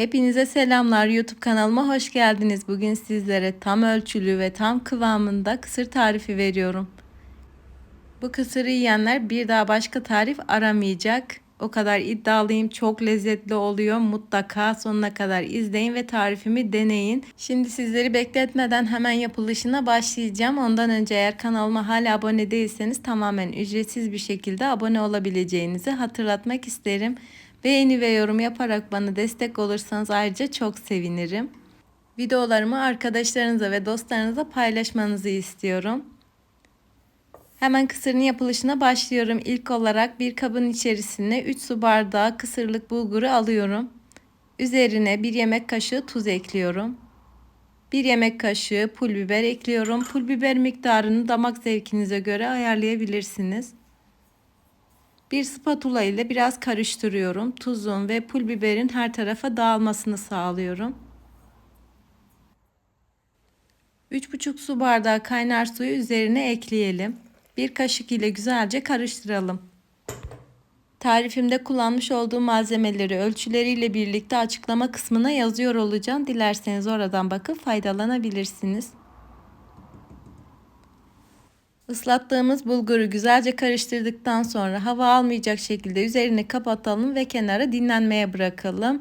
Hepinize selamlar. YouTube kanalıma hoş geldiniz. Bugün sizlere tam ölçülü ve tam kıvamında kısır tarifi veriyorum. Bu kısırı yiyenler bir daha başka tarif aramayacak. O kadar iddialıyım. Çok lezzetli oluyor. Mutlaka sonuna kadar izleyin ve tarifimi deneyin. Şimdi sizleri bekletmeden hemen yapılışına başlayacağım. Ondan önce eğer kanalıma hala abone değilseniz tamamen ücretsiz bir şekilde abone olabileceğinizi hatırlatmak isterim. Beğeni ve yorum yaparak bana destek olursanız ayrıca çok sevinirim. Videolarımı arkadaşlarınıza ve dostlarınıza paylaşmanızı istiyorum. Hemen kısırın yapılışına başlıyorum. İlk olarak bir kabın içerisine 3 su bardağı kısırlık bulguru alıyorum. Üzerine 1 yemek kaşığı tuz ekliyorum. 1 yemek kaşığı pul biber ekliyorum. Pul biber miktarını damak zevkinize göre ayarlayabilirsiniz. Bir spatula ile biraz karıştırıyorum. Tuzun ve pul biberin her tarafa dağılmasını sağlıyorum. 3,5 su bardağı kaynar suyu üzerine ekleyelim. Bir kaşık ile güzelce karıştıralım. Tarifimde kullanmış olduğum malzemeleri ölçüleriyle birlikte açıklama kısmına yazıyor olacağım. Dilerseniz oradan bakıp faydalanabilirsiniz. Islattığımız bulguru güzelce karıştırdıktan sonra hava almayacak şekilde üzerini kapatalım ve kenara dinlenmeye bırakalım.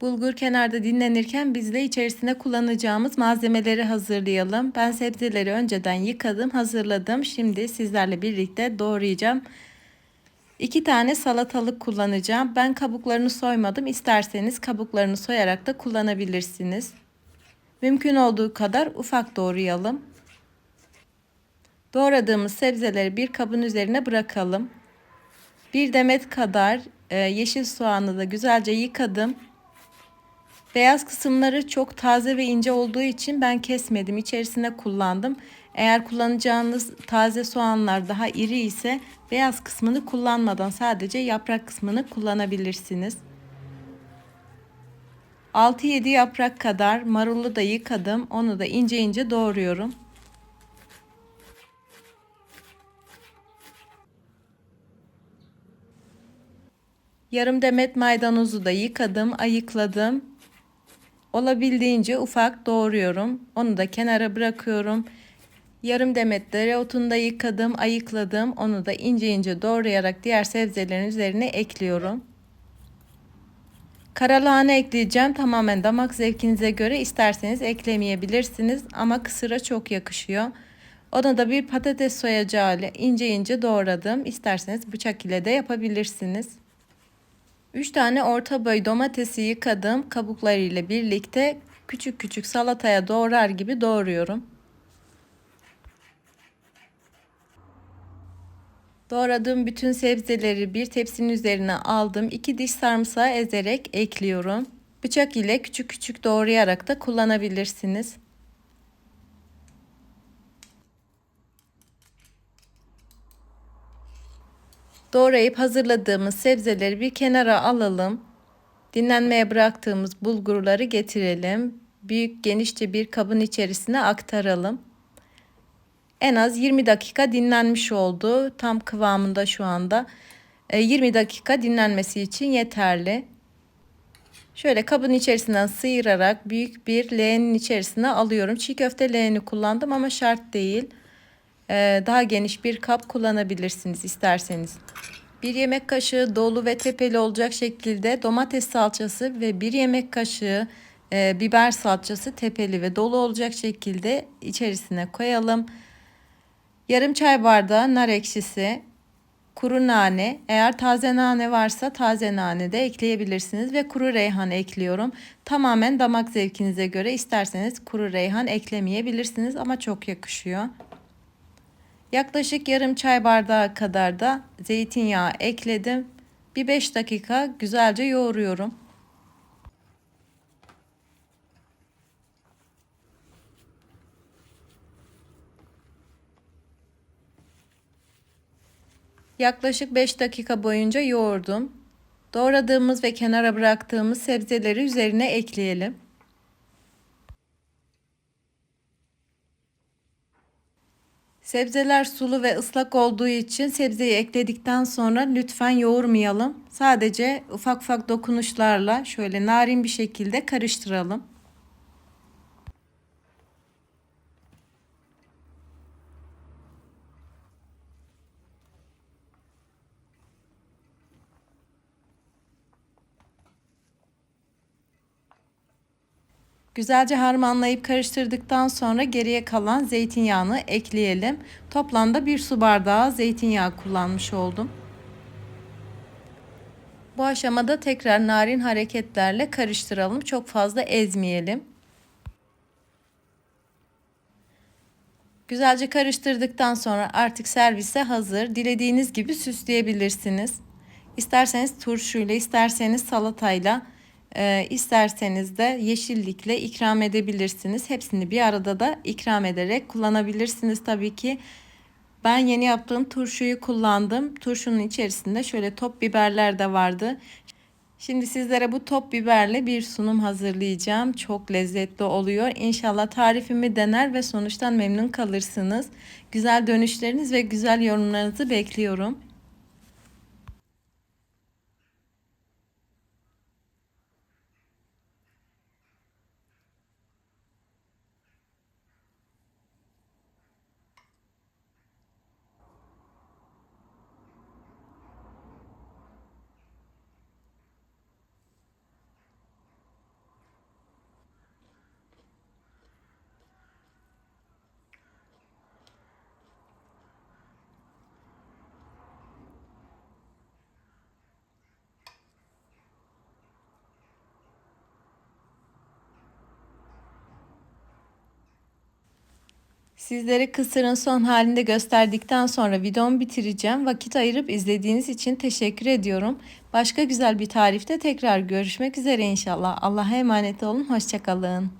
Bulgur kenarda dinlenirken biz de içerisine kullanacağımız malzemeleri hazırlayalım. Ben sebzeleri önceden yıkadım, hazırladım. Şimdi sizlerle birlikte doğrayacağım. İki tane salatalık kullanacağım. Ben kabuklarını soymadım. İsterseniz kabuklarını soyarak da kullanabilirsiniz. Mümkün olduğu kadar ufak doğrayalım. Doğradığımız sebzeleri bir kabın üzerine bırakalım. Bir demet kadar e, yeşil soğanı da güzelce yıkadım. Beyaz kısımları çok taze ve ince olduğu için ben kesmedim. İçerisine kullandım. Eğer kullanacağınız taze soğanlar daha iri ise beyaz kısmını kullanmadan sadece yaprak kısmını kullanabilirsiniz. 6-7 yaprak kadar marulu da yıkadım. Onu da ince ince doğruyorum. Yarım demet maydanozu da yıkadım, ayıkladım. Olabildiğince ufak doğruyorum. Onu da kenara bırakıyorum. Yarım demet dereotunu da yıkadım, ayıkladım. Onu da ince ince doğrayarak diğer sebzelerin üzerine ekliyorum. Karalahana ekleyeceğim. Tamamen damak zevkinize göre isterseniz eklemeyebilirsiniz ama kısıra çok yakışıyor. Ona da bir patates soyacağı ile ince ince doğradım. İsterseniz bıçak ile de yapabilirsiniz. 3 tane orta boy domatesi yıkadım. Kabuklarıyla birlikte küçük küçük salataya doğrar gibi doğruyorum. Doğradığım bütün sebzeleri bir tepsinin üzerine aldım. 2 diş sarımsağı ezerek ekliyorum. Bıçak ile küçük küçük doğrayarak da kullanabilirsiniz. Doğrayıp hazırladığımız sebzeleri bir kenara alalım. Dinlenmeye bıraktığımız bulgurları getirelim. Büyük genişçe bir kabın içerisine aktaralım. En az 20 dakika dinlenmiş oldu. Tam kıvamında şu anda. 20 e, dakika dinlenmesi için yeterli. Şöyle kabın içerisinden sıyırarak büyük bir leğenin içerisine alıyorum. Çiğ köfte leğeni kullandım ama şart değil. Ee, daha geniş bir kap kullanabilirsiniz isterseniz. Bir yemek kaşığı dolu ve tepeli olacak şekilde domates salçası ve bir yemek kaşığı e, biber salçası tepeli ve dolu olacak şekilde içerisine koyalım. Yarım çay bardağı nar ekşisi, kuru nane, eğer taze nane varsa taze nane de ekleyebilirsiniz ve kuru reyhan ekliyorum. Tamamen damak zevkinize göre isterseniz kuru reyhan eklemeyebilirsiniz ama çok yakışıyor. Yaklaşık yarım çay bardağı kadar da zeytinyağı ekledim. Bir 5 dakika güzelce yoğuruyorum. Yaklaşık 5 dakika boyunca yoğurdum. Doğradığımız ve kenara bıraktığımız sebzeleri üzerine ekleyelim. Sebzeler sulu ve ıslak olduğu için sebzeyi ekledikten sonra lütfen yoğurmayalım. Sadece ufak ufak dokunuşlarla şöyle narin bir şekilde karıştıralım. Güzelce harmanlayıp karıştırdıktan sonra geriye kalan zeytinyağını ekleyelim. Toplamda bir su bardağı zeytinyağı kullanmış oldum. Bu aşamada tekrar narin hareketlerle karıştıralım. Çok fazla ezmeyelim. Güzelce karıştırdıktan sonra artık servise hazır. Dilediğiniz gibi süsleyebilirsiniz. İsterseniz turşuyla, isterseniz salatayla, e, isterseniz de yeşillikle ikram edebilirsiniz. Hepsini bir arada da ikram ederek kullanabilirsiniz tabii ki. Ben yeni yaptığım turşuyu kullandım. Turşunun içerisinde şöyle top biberler de vardı. Şimdi sizlere bu top biberle bir sunum hazırlayacağım. Çok lezzetli oluyor. İnşallah tarifimi dener ve sonuçtan memnun kalırsınız. Güzel dönüşleriniz ve güzel yorumlarınızı bekliyorum. Sizlere kısırın son halinde gösterdikten sonra videomu bitireceğim. Vakit ayırıp izlediğiniz için teşekkür ediyorum. Başka güzel bir tarifte tekrar görüşmek üzere inşallah. Allah'a emanet olun. Hoşçakalın.